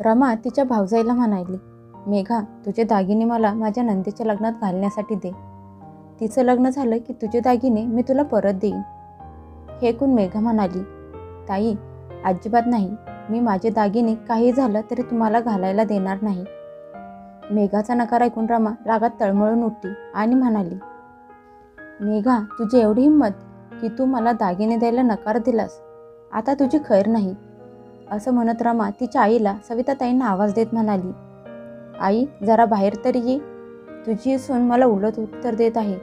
रमा तिच्या भावजाईला म्हणाली मेघा तुझे दागिने मला माझ्या नंदीच्या लग्नात घालण्यासाठी दे. तिचं लग्न झालं की तुझे दागिने मी तुला परत देईन. हे ऐकून मेघा म्हणाली ताई अजिबात नाही. मी माझे दागिने काही झालं तरी तुम्हाला घालायला देणार नाही. मेघाचा नकार ऐकून रमा रागात तळमळून उठली आणि म्हणाली मेघा तुझी एवढी हिंमत की तू मला दागिने द्यायला नकार दिलास. आता तुझी खैर नाही. असं म्हणत रमा तिच्या आईला सविताताईंना आवाज देत म्हणाली आई जरा बाहेर तरी ये. तुझी सून मला उलट उत्तर देत आहे.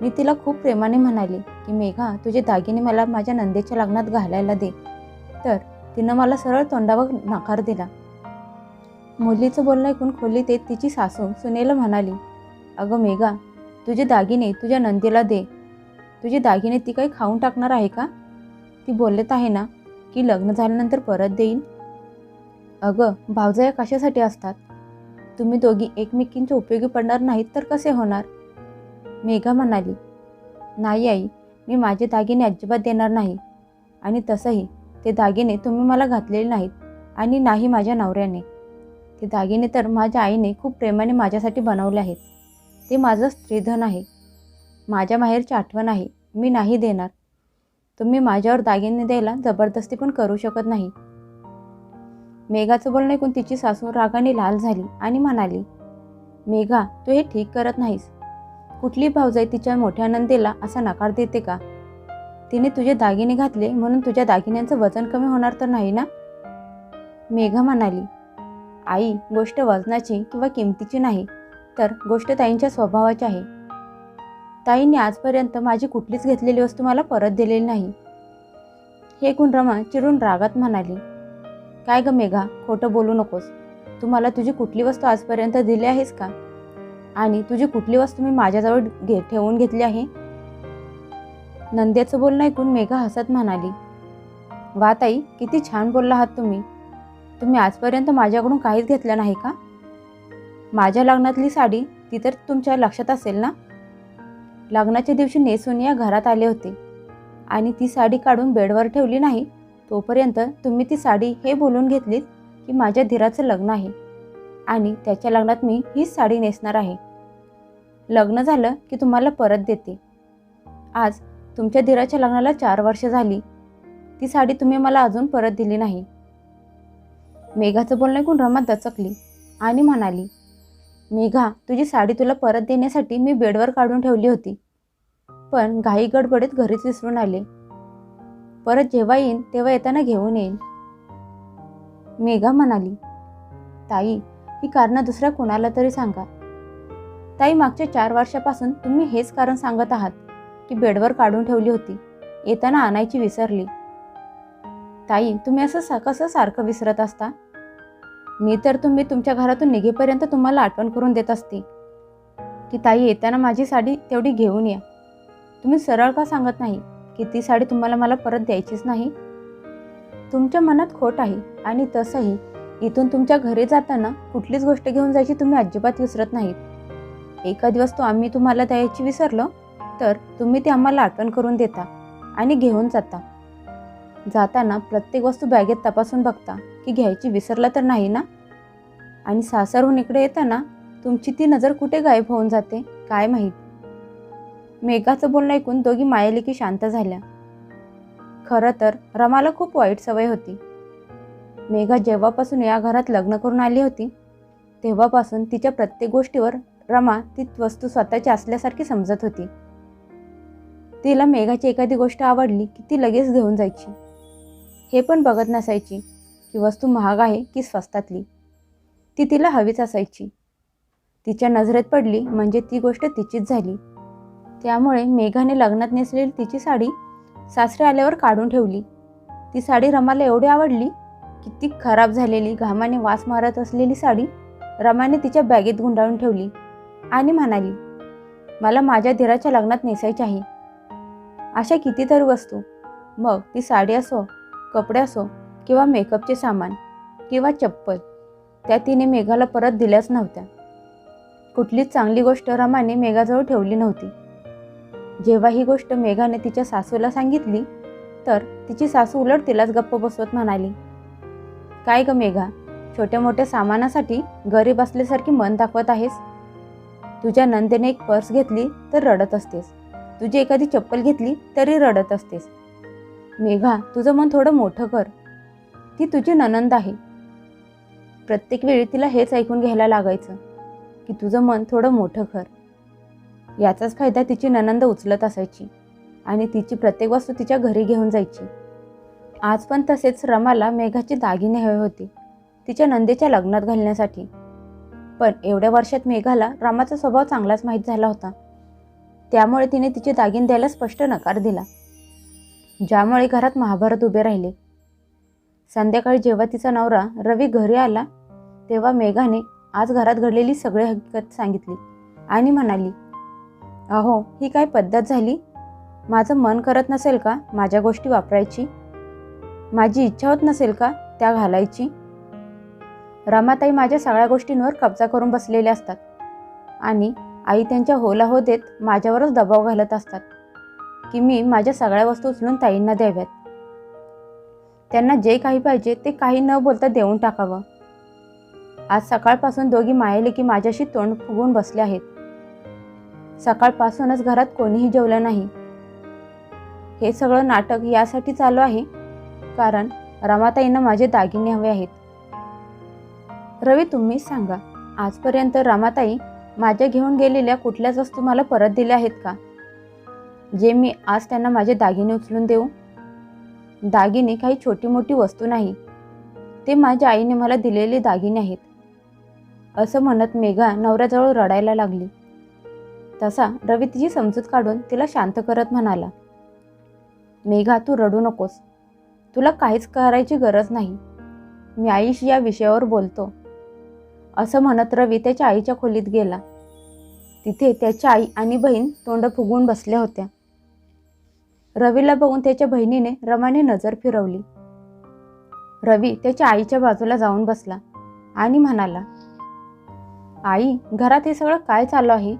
मी तिला खूप प्रेमाने म्हणाले की मेघा तुझे दागिने मला माझ्या नंदेच्या लग्नात घालायला दे. तर तिनं मला सरळ तोंडावर नकार दिला. मुलीचं बोलणं ऐकून खोलीत येत तिची सासू सुनेला म्हणाली अगं मेघा तुझे दागिने तुझ्या नंदीला दे. तुझे दागिने ती काही खाऊन टाकणार आहे का? ती बोलत आहे ना की लग्न झाल्यानंतर परत देईन? अगं भावजया कशासाठी असतात? तुम्ही दोघी एकमेकींच्या उपयोगी पडणार नाहीत तर कसे होणार? मेघा म्हणाली नाही आई मी माझे दागिने अजिबात देणार नाही. आणि तसंही ते दागिने तुम्ही मला घातलेले नाहीत आणि नाही माझ्या नवऱ्याने. ते दागिने तर माझ्या आईने खूप प्रेमाने माझ्यासाठी बनवले आहेत. ते माझं स्त्रीधन आहे. माझ्या माहेरची आठवण आहे. मी नाही देणार. तुम्ही माझ्यावर दागिने द्यायला जबरदस्ती पण करू शकत नाही. मेघाचं बोलणं ऐकून तिची सासू रागाने लाल झाली आणि म्हणाली मेघा तू हे ठीक करत नाहीस. कुठली भावजाई तिच्या मोठ्या नंदेला असा नकार देते का? तिने तुझे दागिने घातले म्हणून तुझ्या दागिन्यांचं वजन कमी होणार तर नाही ना? मेघा म्हणाली आई गोष्ट वजनाची किंवा किमतीची नाही तर गोष्ट ताईंच्या स्वभावाची आहे. ताईंनी आजपर्यंत माझी कुठलीच घेतलेली वस्तू मला परत दिलेली नाही. हे गुणरमा चिरून रागात म्हणाली काय ग मेघा खोटं बोलू नकोस. तू मला तुझी कुठली वस्तू आजपर्यंत दिली आहेस का? आणि तुझी कुठली वस्तू मी माझ्याजवळ घे ठेवून घेतली आहे? नंद्याचं बोलणं ऐकून मेघा हसत म्हणाली वा ताई किती छान बोलला आहात तुम्ही. तुम्ही आजपर्यंत माझ्याकडून काहीच घेतलं नाही का? माझ्या लग्नातली साडी ती तर तुमच्या लक्षात असेल ना? लग्नाच्या दिवशी नेसून या घरात आले होते. आणि ती साडी काढून बेडवर ठेवली नाही तोपर्यंत तुम्ही ती साडी हे बोलून घेतलीत की माझ्या धीराचं लग्न आहे. आणि त्याच्या लग्नात मी हीच साडी नेसणार आहे. लग्न झालं की तुम्हाला परत देते. आज तुमच्या धीराच्या लग्नाला चार वर्ष झाली. ती साडी तुम्ही मला अजून परत दिली नाही. मेघाचं बोलणं ऐकून रमा दचकली आणि म्हणाली मेघा तुझी साडी तुला परत देण्यासाठी मी बेडवर काढून ठेवली होती. पण घाई गडबडीत घरीच विसरून आले. परत जेव्हा येईन तेव्हा येताना घेऊन येईन. मेघा म्हणाली ताई ही कारणं दुसऱ्या कोणाला तरी सांगा. ताई मागच्या चार वर्षापासून तुम्ही हेच कारण सांगत आहात की बेडवर काढून ठेवली होती. येताना आणायची विसरली. ताई तुम्ही असं सा कसं सारखं विसरत असता? मी तर तुम्ही तुमच्या घरातून निघेपर्यंत तुम्हाला आठवण करून देत असते. की ताई येताना माझी साडी तेवढी घेऊन या. तुम्ही सरळ का सांगत नाही की ती साडी तुम्हाला मला परत द्यायचीच नाही? तुमच्या मनात खोट आहे आणि तसंही इथून तुमच्या घरी जाताना कुठलीच गोष्ट घेऊन जायची तुम्ही अजिबात विसरत नाहीत. एखा दिवस तो आम्ही तुम्हाला द्यायची विसरलो तर तुम्ही ती आम्हाला आठवण करून देता आणि घेऊन जाता. जाताना प्रत्येक वस्तू बॅगेत तपासून बघता की घ्यायची विसरला तर नाही ना? आणि सासरहून इकडे येताना तुमची ती नजर कुठे गायब होऊन जाते काय माहीत? मेघाचं बोलणं ऐकून दोघी मायालिकी शांत झाल्या. खरं तर रमाला खूप वाईट सवय होती. मेघा जेव्हापासून या घरात लग्न करून आली होती तेव्हापासून तिच्या प्रत्येक गोष्टीवर रमा ती वस्तू स्वतःची असल्यासारखी समजत होती. तिला मेघाची एखादी गोष्ट आवडली की ती लगेच घेऊन जायची. हे पण बघत नसायची की वस्तू महाग आहे की स्वस्तातली. ती तिला हवीच असायची. तिच्या नजरेत पडली म्हणजे ती गोष्ट तिचीच झाली. त्यामुळे मेघाने लग्नात नेसलेली तिची साडी सासरे आल्यावर काढून ठेवली. ती साडी रमाला एवढी आवडली की ती खराब झालेली घामाने वास मारत असलेली साडी रमाने तिच्या बॅगेत गुंडाळून ठेवली आणि म्हणाली मला माझ्या धीराच्या लग्नात नेसायची आहे. अशा कितीतरी वस्तू. मग ती साडी असो कपडे असो किंवा मेकअपचे सामान किंवा चप्पल त्या तिने मेघाला परत दिल्याच नव्हत्या. कुठलीच चांगली गोष्ट रमाने मेघाजवळ ठेवली नव्हती. जेव्हा ही गोष्ट मेघाने तिच्या सासूला सांगितली तर तिची सासू उलट तिलाच गप्प बसवत म्हणाली काय ग मेघा छोट्या मोठ्या सामानासाठी गरीब असल्यासारखी मन दाखवत आहेस? तुझ्या नंदेने एक पर्स घेतली तर रडत असतेस. तुझी एखादी चप्पल घेतली तरी रडत असतेस. मेघा तुझं मन थोडं मोठं कर. ती तुझी ननंद आहे. प्रत्येक वेळी तिला हेच ऐकून घ्यायला लागायचं की तुझं मन थोडं मोठं कर. याचाच फायदा तिची ननंद उचलत असायची आणि तिची प्रत्येक वस्तू तिच्या घरी घेऊन जायची. आज पण तसेच रमाला मेघाची दागिने हवे होते तिच्या नंदेच्या लग्नात घालण्यासाठी. पण एवढ्या वर्षात मेघाला रामाचा स्वभाव चांगलाच माहीत झाला होता. त्यामुळे तिने तिचे दागिने द्यायला स्पष्ट नकार दिला. ज्यामुळे घरात महाभारत उभे राहिले. संध्याकाळी जेव्हा तिचा नवरा रवी घरी आला तेव्हा मेघाने आज घरात घडलेली सगळी हकीकत सांगितली आणि म्हणाली अहो ही काय पद्धत झाली? माझं मन करत नसेल का माझ्या गोष्टी वापरायची? माझी इच्छा होत नसेल का त्या घालायची? रमाताई माझ्या सगळ्या गोष्टींवर कब्जा करून बसलेल्या असतात आणि आई त्यांच्या होला हो देत माझ्यावरच दबाव घालत असतात. की मी माझ्या सगळ्या वस्तू उचलून ताईंना द्याव्यात. त्यांना जे काही पाहिजे ते काही न बोलता देऊन टाकावं. आज सकाळपासून दोघी मायाले की माझ्याशी तोंड फुगून बसले आहेत. सकाळपासूनच घरात कोणीही जेवलं नाही. हे सगळं नाटक यासाठी चालू आहे कारण रमाताईंना माझे दागिने हवे आहेत. रवी तुम्हीच सांगा आजपर्यंत रमाताई माझ्या घेऊन गेलेल्या कुठल्याच वस्तू मला परत दिल्या आहेत का? जे मी आज त्यांना माझे दागिने उचलून देऊ. दागिने काही छोटी मोठी वस्तू नाही. ते माझ्या आईने मला दिलेले दागिने आहेत. असं म्हणत मेघा नवऱ्याजवळ रडायला लागली. तसा रवी तिची समजूत काढून तिला शांत करत म्हणाला मेघा तू रडू नकोस. तुला काहीच करायची गरज नाही. मी आईशी या विषयावर बोलतो. असं म्हणत रवी त्याच्या आईच्या खोलीत गेला. तिथे त्याची आई आणि बहीण तोंड फुगवून बसल्या होत्या. रवीला बघून त्याच्या बहिणीने रमाने नजर फिरवली. रवी त्याच्या आईच्या बाजूला जाऊन बसला आणि म्हणाला आई घरात हे सगळं काय चालू आहे?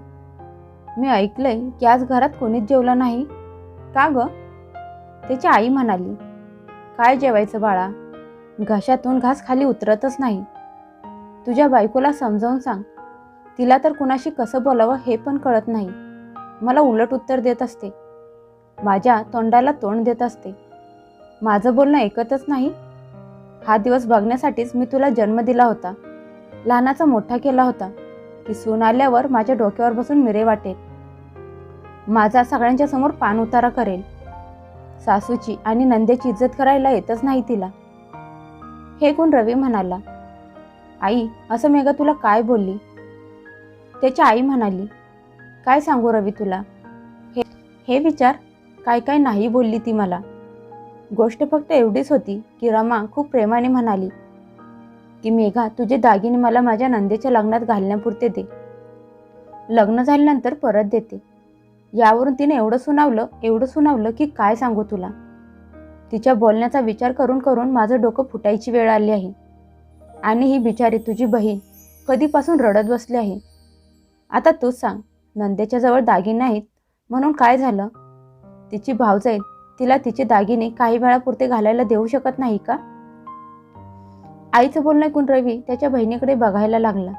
मी ऐकलंय की आज घरात कोणीच जेवलं नाही. का ग? त्याची आई म्हणाली काय जेवायचं बाळा? घशातून घास खाली उतरतच नाही. तुझ्या बायकोला समजावून सांग. तिला तर कुणाशी कसं बोलावं हे पण कळत नाही. मला उलट उत्तर देत असते. माझ्या तोंडाला तोंड देत असते. माझं बोलणं ऐकतच नाही. हा दिवस बघण्यासाठीच मी तुला जन्म दिला होता. लहानाचा मोठा केला होता. की सून आल्यावर माझ्या डोक्यावर बसून मिरे वाटेल. माझा सगळ्यांच्या समोर पान उतारा करेल. सासूची आणि नंद्याची इज्जत करायला येतच नाही तिला. हे कोण रवी म्हणाला आई असं मेघा तुला काय बोलली? त्याची आई म्हणाली काय सांगू रवी तुला? हे हे विचार काय काय नाही बोलली ती मला. गोष्ट फक्त एवढीच होती की रमा खूप प्रेमाने म्हणाली की मेघा तुझे दागिने मला माझ्या नंदेच्या लग्नात घालण्यापुरते दे. लग्न झाल्यानंतर परत देते. यावरून तिने एवढं सुनावलं एवढं सुनावलं की काय सांगू तुला? तिच्या बोलण्याचा विचार करून करून माझं डोकं फुटायची वेळ आली आहे. आणि ही बिचारी तुझी बहीण कधीपासून रडत बसली आहे? आता तूच सांग नंदेच्या जवळ दागिने आहेत म्हणून काय झालं? तिची भावजाई तिला तिचे दागिने काही वेळापुरते घालायला देऊ शकत नाही का? आईचं बोलणं ऐकून रवी त्याच्या बहिणीकडे बघायला लागला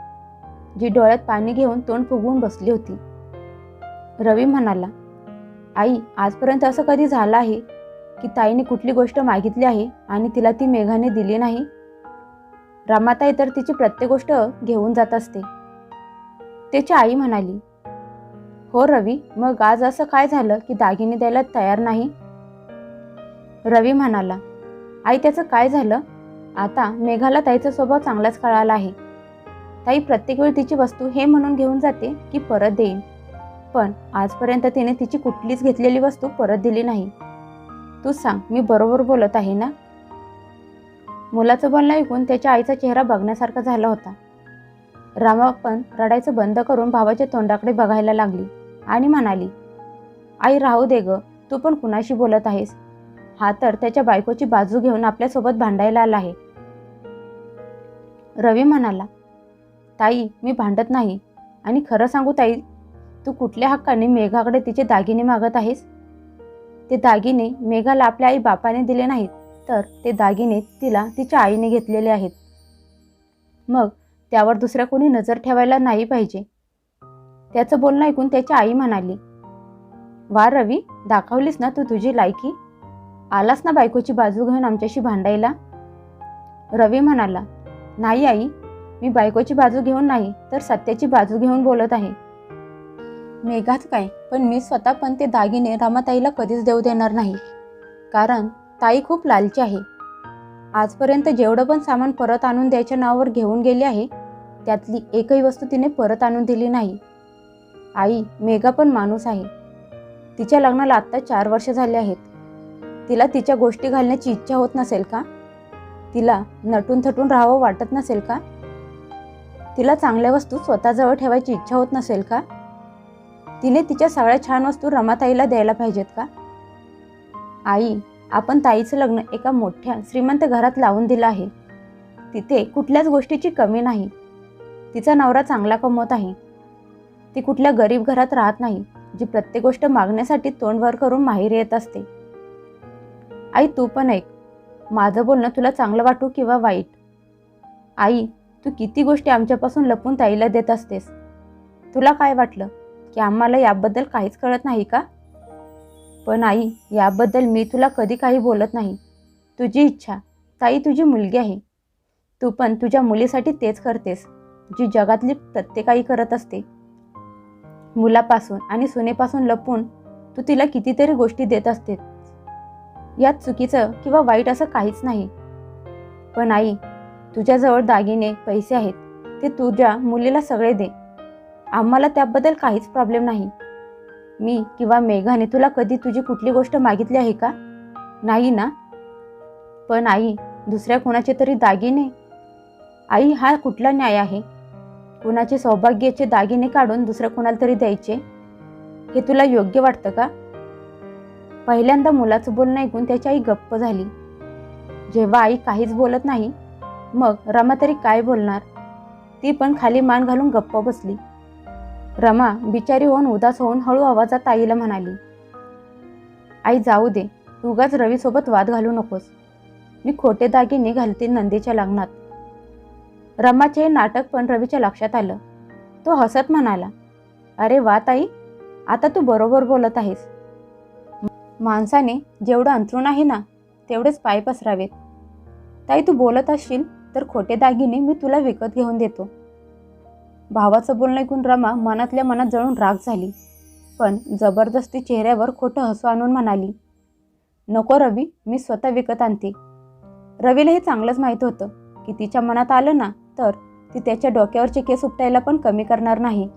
जी डोळ्यात पाणी घेऊन तोंड फुगवून बसली होती. रवी म्हणाला आई आजपर्यंत असं कधी झालं आहे की ताईने कुठली गोष्ट मागितली आहे आणि तिला ती मेघाने दिली नाही? रामाताई तर तिची प्रत्येक गोष्ट घेऊन जात असते. त्याची आई म्हणाली हो रवी मग आज असं काय झालं की दागिने द्यायला तयार नाही? रवी म्हणाला आई त्याचं काय झालं? आता मेघाला ताईचा स्वभाव चांगलाच कळाला आहे. ताई प्रत्येक वेळी तिची वस्तू हे म्हणून घेऊन जाते की परत देईन. पण आजपर्यंत तिने तिची कुठलीच घेतलेली वस्तू परत दिली नाही. तूच सांग मी बरोबर बोलत आहे ना? मुलाचं बोलणं ऐकून त्याच्या आईचा चेहरा बघण्यासारखा झाला होता. रामा पण रडायचं बंद करून भावाच्या तोंडाकडे बघायला लागली. आणि म्हणाली आई राहू दे ग तू पण कुणाशी बोलत आहेस? हा तर त्याच्या बायकोची बाजू घेऊन आपल्यासोबत भांडायला आला आहे. रवी म्हणाला ताई मी भांडत नाही आणि खरं सांगू ताई तू कुठल्या हक्काने मेघाकडे तिचे दागिने मागत आहेस? ते दागिने मेघाला आपल्या आई बापाने दिले नाहीत तर ते दागिने तिला तिच्या आईने घेतलेले आहेत. मग त्यावर दुसऱ्या कोणी नजर ठेवायला नाही पाहिजे. त्याचं बोलणं ऐकून त्याची आई म्हणाली वा रवी दाखवलीस ना तू तुझी लायकी? आलास ना बायकोची बाजू घेऊन आमच्याशी भांडायला? रवी म्हणाला नाही आई मी बायकोची बाजू घेऊन नाही तर सत्याची बाजू घेऊन बोलत आहे. मेघाच काय पण मी स्वतः पण ते दागिने रामाताईला कधीच देऊ देणार नाही कारण ताई खूप लालची आहे. आजपर्यंत जेवढं पण सामान परत आणून द्यायच्या नावावर घेऊन गेली आहे त्यातली एकही वस्तू तिने परत आणून दिली नाही. आई मेघा पण माणूस आहे. तिच्या लग्नाला आत्ता चार वर्ष झाले आहेत. तिला तिच्या गोष्टी घालण्याची इच्छा होत नसेल का? तिला नटून थटून राहावं वाटत नसेल का? तिला चांगल्या वस्तू स्वतःजवळ ठेवायची इच्छा होत नसेल का? तिने तिच्या सगळ्या छान वस्तू रमाताईला द्यायला पाहिजेत का? आई आपण ताईचं लग्न एका मोठ्या श्रीमंत घरात लावून दिलं आहे. तिथे कुठल्याच गोष्टीची कमी नाही. तिचा नवरा चांगला कमवत आहे. ती कुठल्या गरीब घरात राहत नाही जी प्रत्येक गोष्ट मागण्यासाठी तोंडवर करून माहेर येत असते. आई तू पण ऐक. माझं बोलणं तुला चांगलं वाटू किंवा वाईट? आई तू किती गोष्टी आमच्यापासून लपून ताईला देत असतेस. तुला काय वाटलं? की आम्हाला याबद्दल काहीच कळत नाही का? पण आई याबद्दल मी तुला कधी काही बोलत नाही. तुझी इच्छा. ताई तुझी मुलगी आहे. तू पण तुझ्या मुलीसाठी तेच करतेस जी जगातली प्रत्येकाई करत असते. मुलापासून आणि सुनेपासून लपून तू तिला कितीतरी गोष्टी देत असते. यात चुकीचं किंवा वाईट असं काहीच नाही. पण आई तुझ्याजवळ दागिने पैसे आहेत. ते तुझ्या मुलीला सगळे दे. आम्हाला त्याबद्दल काहीच प्रॉब्लेम नाही. मी किंवा मेघाने तुला कधी तुझी कुठली गोष्ट मागितली आहे का? नाही ना? पण आई दुसऱ्या कोणाचे तरी दागिने? आई हा कुठला न्याय आहे? कुणाचे सौभाग्याचे दागिने काढून दुसऱ्या कुणाला तरी द्यायचे? हे तुला योग्य वाटतं का? पहिल्यांदा मुलाचं बोलणं ऐकून त्याची आई गप्प झाली. जेव्हा आई काहीच बोलत नाही मग रमा तरी काय बोलणार? ती पण खाली मान घालून गप्प बसली. रमा बिचारी होऊन उदास होऊन हळू आवाजात आईला म्हणाली आई जाऊ दे उगाच रवीसोबत वाद घालू नकोस. मी खोटे दागिने घालते नंदीच्या लग्नात. रमाचे हे नाटक पण रवीच्या लक्षात आलं. तो हसत म्हणाला अरे वा ताई आता तू बरोबर बोलत आहेस. माणसाने जेवढं अंतरून आहे ना तेवढेच पाय पसरावेत. ताई तू बोलत असशील तर खोटे दागिने मी तुला विकत घेऊन देतो. भावाचं बोलणं ऐकून रमा मनातल्या मनात जळून राग झाली. पण जबरदस्ती चेहऱ्यावर खोटं हसू आणून म्हणाली नको रवी मी स्वतः विकत आणते. रवीला हे चांगलंच माहीत होतं की तिच्या मनात आलं ना तर ती त्याच्या डोक्यावरचे केस उपटायला पण कमी करणार नाही.